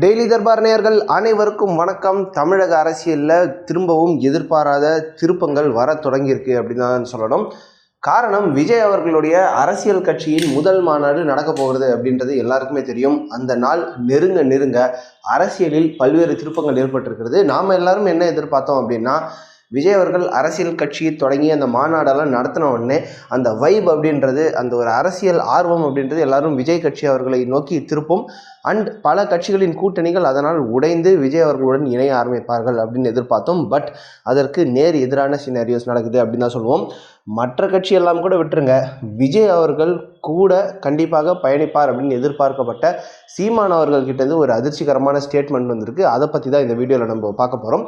Daily Darbar நேயர்கள் அனைவருக்கும் வணக்கம். தமிழக அரசியலில் திரும்பவும் எதிர்பாராத திருப்பங்கள் வர தொடங்கியிருக்கு அப்படின்னு தான் சொல்லணும். காரணம் விஜய் அவர்களுடைய அரசியல் கட்சியின் முதல் மாநாடு நடக்க போகிறது அப்படின்றது எல்லாருக்குமே தெரியும். அந்த நாள் நெருங்க நெருங்க அரசியலில் பல்வேறு திருப்பங்கள் ஏற்பட்டிருக்கிறது. நாம் எல்லாரும் என்ன எதிர்பார்த்தோம் அப்படின்னா விஜய் அவர்கள் அரசியல் கட்சியை தொடங்கி அந்த மாநாடெல்லாம் நடத்தின உடனே அந்த வைப் அப்படின்றது அந்த ஒரு அரசியல் ஆர்வம் அப்படின்றது எல்லாரும் விஜய் கட்சி அவர்களை நோக்கி திருப்பும். அண்ட் பல கட்சிகளின் கூட்டணிகள் அதனால் உடைந்து விஜய் அவர்களுடன் இணைய ஆரம்பிப்பார்கள் அப்படின்னு எதிர்பார்த்தோம். பட் அதற்கு நேர் எதிரான சினாரியோஸ் நடக்குது அப்படின்னு தான் சொல்லுவோம் மற்ற கட்சி எல்லாம் கூட விட்டுருங்க. விஜய் அவர்கள் கூட கண்டிப்பாக பயணிப்பார் அப்படின்னு எதிர்பார்க்கப்பட்ட சீமான் அவர்கள் கிட்டேருந்து ஒரு அதிர்ச்சிகரமான ஸ்டேட்மெண்ட் வந்திருக்கு. அதை பற்றி தான் இந்த வீடியோவில் நம்ம பார்க்க போகிறோம்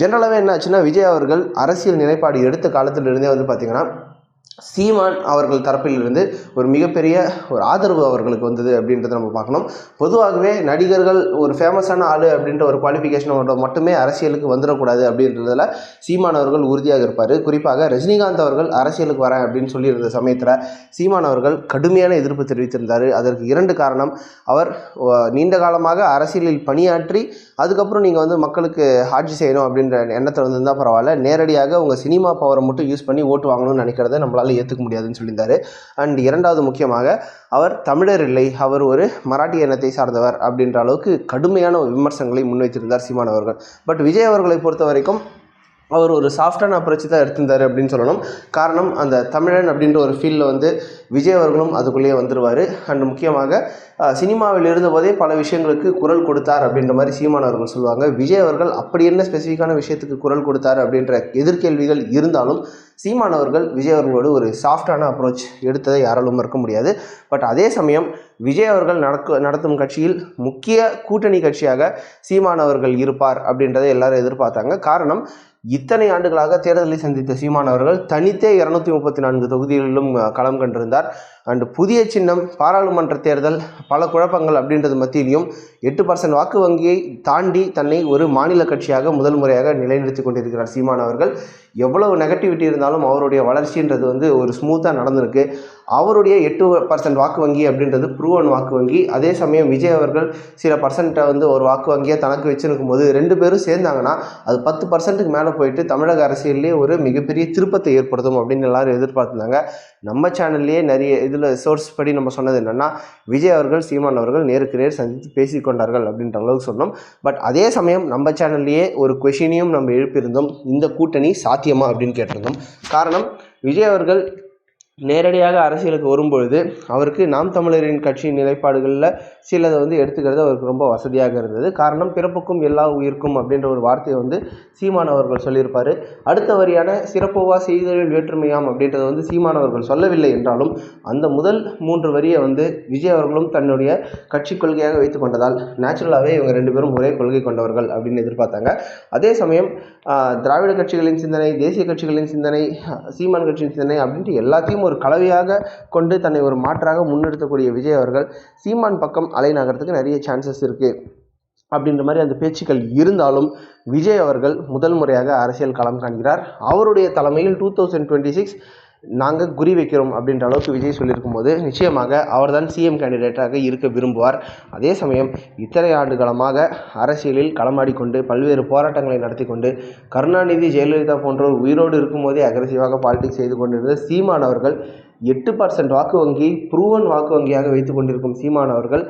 ஜென்ரலாகவே என்ன ஆச்சுன்னா விஜய் அவர்கள் அரசியல் நிலைப்பாடு எடுத்த காலத்திலிருந்தே வந்து பார்த்திங்கன்னா சீமான் அவர்கள் தரப்பிலிருந்து ஒரு மிகப்பெரிய ஒரு ஆதரவு அவர்களுக்கு வந்தது அப்படின்றத நம்ம பார்க்கணும். பொதுவாகவே நடிகர்கள் ஒரு ஃபேமஸான ஆள் அப்படின்ற ஒரு குவாலிஃபிகேஷனோட மட்டுமே அரசியலுக்கு வந்துடக்கூடாது அப்படின்றதுல சீமான் அவர்கள் உறுதியாக இருப்பார். குறிப்பாக ரஜினிகாந்த் அவர்கள் அரசியலுக்கு வரேன் அப்படின்னு சொல்லியிருந்த சமயத்தில் சீமான் அவர்கள் கடுமையான எதிர்ப்பு தெரிவித்திருந்தார். அதற்கு இரண்டு காரணம் அவர் நீண்ட காலமாக அரசியலில் பணியாற்றி அதுக்கப்புறம் நீங்கள் வந்து மக்களுக்கு ஆட்சி செய்யணும் அப்படின்ற எண்ணத்தில் வந்திருந்தால் பரவாயில்ல. நேரடியாக உங்கள் சினிமா பவரை மட்டும் யூஸ் பண்ணி ஓட்டு வாங்கணும்னு நினைக்கிறத நம்மளால் ஏற்றுக்க முடியாதுன்னு சொல்லியிருந்தார். அண்ட் இரண்டாவது முக்கியமாக அவர் தமிழர் இல்லை அவர் ஒரு மராட்டிய இனத்தை சார்ந்தவர் அப்படின்ற அளவுக்கு கடுமையான விமர்சனங்களை முன்வைத்திருந்தார் சீமான் அவர்கள். பட் விஜய் அவர்களை பொறுத்த வரைக்கும் அவர் ஒரு சாஃப்டான அப்ரோச் தான் எடுத்திருந்தார் அப்படின்னு சொல்லணும். காரணம் அந்த தமிழன் அப்படின்ற ஒரு ஃபீல்டில் வந்து விஜய் அவர்களும் அதுக்குள்ளேயே வந்துடுவார் அண்ட் முக்கியமாக சினிமாவில் இருந்தபோதே பல விஷயங்களுக்கு குரல் கொடுத்தார் அப்படின்ற மாதிரி சீமான் அவர்கள் சொல்லுவாங்க. விஜய் அவர்கள் அப்படி என்ன ஸ்பெசிஃபிக்கான விஷயத்துக்கு குரல் கொடுத்தார் அப்படின்ற எதிர்கேள்விகள் இருந்தாலும் சீமான் அவர்கள் விஜய் அவர்களோடு ஒரு சாஃப்டான அப்ரோச் எடுத்ததை யாராலும் மறுக்க முடியாது. பட் அதே சமயம் விஜய் அவர்கள் நடக்க நடத்தும் கட்சியில் முக்கிய கூட்டணி கட்சியாக சீமான் அவர்கள் இருப்பார் அப்படின்றதை எல்லாரும் எதிர்பார்த்தாங்க. காரணம் இத்தனை ஆண்டுகளாக தேர்தலை சந்தித்த சீமான் அவர்கள் தனித்தே இருநூத்தி முப்பத்தி நான்கு தொகுதிகளிலும் களம் கண்டிருந்தார். அண்டு புதிய சின்னம் பாராளுமன்ற தேர்தல் பல குழப்பங்கள் அப்படின்றது மத்தியிலையும் எட்டு பர்சன்ட் வாக்கு வங்கியை தாண்டி தன்னை ஒரு மாநில கட்சியாக முதல் முறையாக நிலைநிறுத்தி கொண்டிருக்கிறார் சீமான் அவர்கள். எவ்வளவு நெகட்டிவிட்டி இருந்தாலும் அவருடைய வளர்ச்சின்றது வந்து ஒரு ஸ்மூத்தாக நடந்திருக்கு. அவருடைய எட்டு பர்சன்ட் வாக்கு வங்கி அப்படின்றது ப்ரூவன் வாக்கு வங்கி. அதே சமயம் விஜய் அவர்கள் சில பர்சன்ட்டை வந்து ஒரு வாக்கு வங்கியை தனக்கு வச்சுருக்கும் போது ரெண்டு பேரும் சேர்ந்தாங்கன்னா அது பத்து பர்சன்ட்டுக்கு மேலே போயிட்டு தமிழக அரசியல்லே ஒரு மிகப்பெரிய திருப்பத்தை ஏற்படுத்தும் அப்படின்னு எல்லாரும் எதிர்பார்த்துருந்தாங்க. நம்ம சேனல்லையே நிறைய இதில் சோர்ஸ் படி நம்ம சொன்னது என்னென்னா விஜய் அவர்கள் சீமான் அவர்கள் நேருக்கு நேர் சந்தித்து பேசிக்கொண்டார்கள் அப்படின்ற அளவுக்கு சொன்னோம். பட் அதே சமயம் நம்ம சேனல்லையே ஒரு கொஷினையும் நம்ம எழுப்பியிருந்தோம். இந்த கூட்டணி சாத்தியமா அப்படின்னு கேட்டிருந்தோம். காரணம் விஜய் அவர்கள் நேரடியாக அரசியலுக்கு வரும்பொழுது அவருக்கு நாம் தமிழரின் கட்சியின் நிலைப்பாடுகளில் சிலதை வந்து எடுத்துக்கிறது அவருக்கு ரொம்ப வசதியாக இருந்தது. காரணம் பிறப்புக்கும் எல்லா உயிர்க்கும் அப்படின்ற ஒரு வார்த்தையை வந்து சீமான் அவர்கள் சொல்லியிருப்பார். அடுத்த வரியான சிறப்புவா செய்தொழில் வேற்றுமையாம் அப்படின்றத வந்து சீமான் அவர்கள் சொல்லவில்லை என்றாலும் அந்த முதல் மூன்று வரியை வந்து விஜய் அவர்களும் தன்னுடைய கட்சி கொள்கையாக வைத்து கொண்டதால் நேச்சுரலாகவே இவங்க ரெண்டு பேரும் ஒரே கொள்கை கொண்டவர்கள் அப்படின்னு எதிர்பார்த்தாங்க. அதே சமயம் திராவிட கட்சிகளின் சிந்தனை தேசிய கட்சிகளின் சிந்தனை சீமான் கட்சியின் சிந்தனை அப்படின்ட்டு எல்லாத்தையும் ஒரு கலவையாக கொண்டு தன்னை ஒரு மாற்றாக முன்னெடுத்தக்கூடிய விஜய் அவர்கள் சீமான் பக்கம் அலைநகரத்துக்கு நிறைய சான்சஸ் இருக்குது அப்படின்ற மாதிரி அந்த பேச்சுக்கள் இருந்தாலும் விஜய் அவர்கள் முதல் முறையாக அரசியல் களம் காண்கிறார். அவருடைய தலைமையில் டூ தௌசண்ட் டுவெண்ட்டி சிக்ஸ் நாங்கள் குறி வைக்கிறோம் அப்படின்ற அளவுக்கு விஜய் சொல்லியிருக்கும் போது நிச்சயமாக அவர்தான் சிஎம் கேண்டிடேட்டாக இருக்க விரும்புவார். அதே சமயம் இத்தனை ஆண்டு காலமாக அரசியலில் களமாடிக்கொண்டு பல்வேறு போராட்டங்களை நடத்தி கொண்டு கருணாநிதி ஜெயலலிதா போன்றோர் உயிரோடு இருக்கும்போதே அக்ரஸிவாக பாலிடிக்ஸ் செய்து கொண்டிருந்த சீமான் அவர்கள் எட்டு பர்சன்ட் வாக்கு வங்கி ப்ரூவன் வாக்கு வங்கியாக வைத்து கொண்டிருக்கும் சீமான் அவர்கள்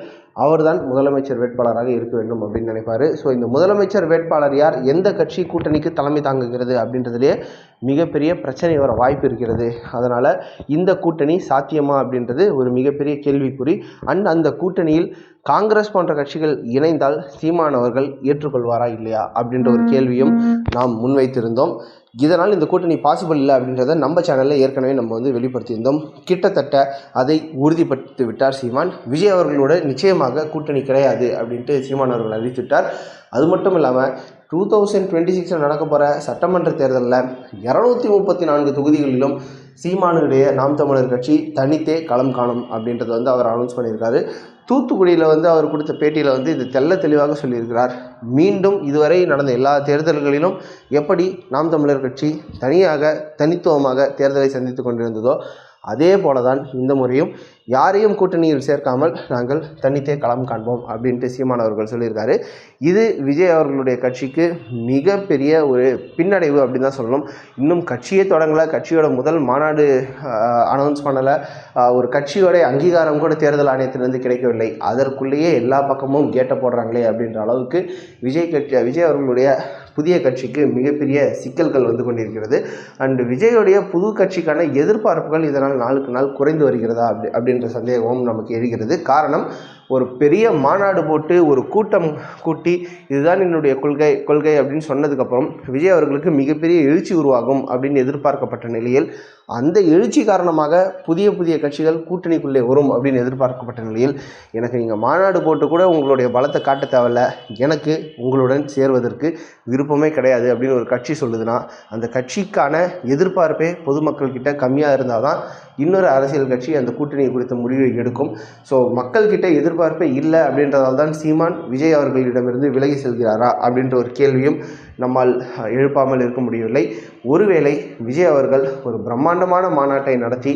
அவர்தான் முதலமைச்சர் வேட்பாளராக இருக்க வேண்டும் அப்படின்னு நினைப்பார். ஸோ இந்த முதலமைச்சர் வேட்பாளர் யார் எந்த கட்சி கூட்டணிக்கு தலைமை தாங்குகிறது அப்படின்றதுலேயே மிகப்பெரிய பிரச்சனை வர வாய்ப்பு இருக்கிறது. அதனால் இந்த கூட்டணி சாத்தியமா அப்படின்றது ஒரு மிகப்பெரிய கேள்விக்குறி. அண்ட் அந்த கூட்டணியில் காங்கிரஸ் போன்ற கட்சிகள் இணைந்தால் சீமான் அவர்கள் ஏற்றுக்கொள்வாரா இல்லையா அப்படின்ற ஒரு கேள்வியும் நாம் முன்வைத்திருந்தோம். இதனால் இந்த கூட்டணி பாசிபிள் இல்லை அப்படின்றத நம்ம சேனலில் ஏற்கனவே நம்ம வந்து வெளிப்படுத்தியிருந்தோம். கிட்டத்தட்ட அதை உறுதிப்படுத்தி விட்டார் சீமான். விஜய் அவர்களோட நிச்சயமாக கூட்டணி கிடையாது அப்படின்ட்டு சீமான் அவர்கள் அறிவித்துவிட்டார். அது மட்டும் இல்லாமல் டூ தௌசண்ட் டுவெண்ட்டி சிக்ஸில் நடக்க போகிற சட்டமன்ற தேர்தலில் இரநூத்தி முப்பத்தி நான்கு தொகுதிகளிலும் சீமானுடைய நாம் தமிழர் கட்சி தனித்தே களம் காணும் அப்படின்றத வந்து அவர் அனௌன்ஸ் பண்ணியிருக்காரு. தூத்துக்குடியில் வந்து அவர் கொடுத்த பேட்டியில் வந்து இது தெள்ள தெளிவாக சொல்லியிருக்கிறார். மீண்டும் இதுவரை நடந்த எல்லா தேர்தல்களிலும் எப்படி நாம் தமிழர் கட்சி தனியாக தனித்துவமாக தேர்தலை சந்தித்து கொண்டிருந்ததோ அதே போல தான் இந்த முறையும் யாரையும் கூட்டணியில் சேர்க்காமல் நாங்கள் தனித்தே களம் காண்போம் அப்படின்ட்டு சீமான் அவர்கள் சொல்லியிருக்காரு. இது விஜய் அவர்களுடைய கட்சிக்கு மிகப்பெரிய ஒரு பின்னடைவு அப்படின்னு தான் சொல்லணும். இன்னும் கட்சியே தொடங்கலை கட்சியோட முதல் மாநாடு அனௌன்ஸ் பண்ணலை. ஒரு கட்சியோட அங்கீகாரம் கூட தேர்தல் ஆணையத்திலிருந்து கிடைக்கவில்லை. அதற்குள்ளேயே எல்லா பக்கமும் கேட்டை போடுறாங்களே அப்படின்ற அளவுக்கு விஜய் கட்சி விஜய் அவர்களுடைய புதிய கட்சிக்கு மிகப்பெரிய சிக்கல்கள் வந்து கொண்டிருக்கிறது. அண்டு விஜயோடைய புது கட்சிக்கான எதிர்பார்ப்புகள் இதனால் நாளுக்கு நாள் குறைந்து வருகிறதா அப்படி அப்படின்ற சந்தேகமும் நமக்கு எழுகிறது. காரணம் ஒரு பெரிய மாநாடு போட்டு ஒரு கூட்டம் கூட்டி இதுதான் என்னுடைய கொள்கை கொள்கை அப்படின்னு சொன்னதுக்கப்புறம் விஜய் அவர்களுக்கு மிகப்பெரிய எழுச்சி உருவாகும் அப்படின்னு எதிர்பார்க்கப்பட்ட நிலையில் அந்த எழுச்சி காரணமாக புதிய புதிய கட்சிகள் கூட்டணிக்குள்ளே வரும் அப்படின்னு எதிர்பார்க்கப்பட்ட நிலையில் எனக்கு நீங்கள் மாநாடு போட்டு கூட உங்களுடைய பலத்தை காட்ட தேவையில்ல. எனக்கு உங்களுடன் சேர்வதற்கு விருப்பமே கிடையாது அப்படின்னு ஒரு கட்சி சொல்லுதுன்னா அந்த கட்சிக்கான எதிர்பார்ப்பே பொதுமக்கள்கிட்ட கம்மியாக இருந்தால் தான் இன்னொரு அரசியல் கட்சி அந்த கூட்டணி குறித்த முடிவை எடுக்கும். ஸோ மக்கள்கிட்ட எதிர்பார்ப்பே இல்லை அப்படின்றதால் தான் சீமான் விஜய் அவர்களிடமிருந்து விலகி செல்கிறாரா அப்படின்ற ஒரு கேள்வியும் நம்மால் எழுப்பாமல் இருக்க முடியவில்லை. ஒருவேளை விஜய் அவர்கள் ஒரு பிரம்மாண்டமான மாநாட்டை நடத்தி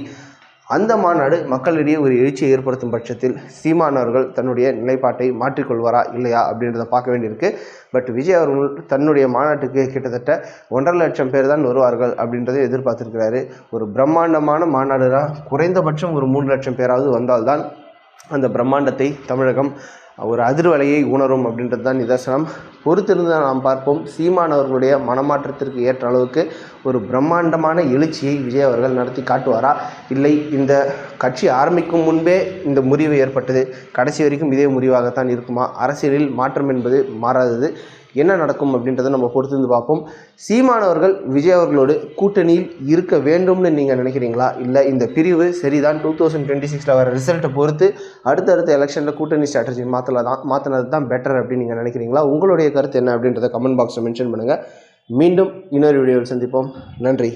அந்த மாநாடு மக்களிடையே ஒரு எழுச்சியை ஏற்படுத்தும் பட்சத்தில் சீமான் அவர்கள் தன்னுடைய நிலைப்பாட்டை மாற்றிக்கொள்வாரா இல்லையா அப்படின்றத பார்க்க வேண்டியிருக்கு. பட் விஜய் அவர்கள் தன்னுடைய மாநாட்டுக்கு கிட்டத்தட்ட ஒன்றரை லட்சம் பேர் தான் வருவார்கள் அப்படின்றதை எதிர்பார்த்துருக்கிறாரு. ஒரு பிரம்மாண்டமான மாநாடுனா குறைந்தபட்சம் ஒரு மூணு லட்சம் பேராவது வந்தால்தான் அந்த பிரம்மாண்டத்தை தமிழகம் ஒரு அதிர்வலையை உணரும் அப்படின்றது தான் நிதர்சனம். பொறுத்திருந்து நாம் பார்ப்போம். சீமான் அவர்களுடைய மனமாற்றத்திற்கு ஏற்ற அளவுக்கு ஒரு பிரம்மாண்டமான எழுச்சியை விஜய் அவர்கள் நடத்தி காட்டுவாரா? இல்லை இந்த கட்சி ஆரம்பிக்கும் முன்பே இந்த முறிவு ஏற்பட்டது. கடைசி வரைக்கும் இதே முறிவாகத்தான் இருக்குமா? அரசியலில் மாற்றம் என்பது மாறாதது. என்ன நடக்கும் அப்படின்றத நம்ம பொறுத்திருந்து பார்ப்போம். சீமானவர்கள் விஜய் அவர்களோடு கூட்டணியில் இருக்க வேண்டும்னு நீங்கள் நினைக்கிறீங்களா? இல்லை இந்த பிரிவு சரிதான் டூ தௌசண்ட் டுவெண்ட்டி சிக்ஸில் வர ரிசல்ட்டை பொறுத்து அடுத்தடுத்த எலெக்ஷனில் கூட்டணி ஸ்ட்ராட்டஜி மாற்றல தான் மாற்றினது தான் பெட்டர் அப்படின்னு நீங்கள் நினைக்கிறீங்களா? உங்களுடைய கருத்து என்ன அப்படின்றத கமெண்ட் பாக்ஸில் மென்ஷன் பண்ணுங்கள் மீண்டும் இன்னொரு வீடியோவில் சந்திப்போம். நன்றி.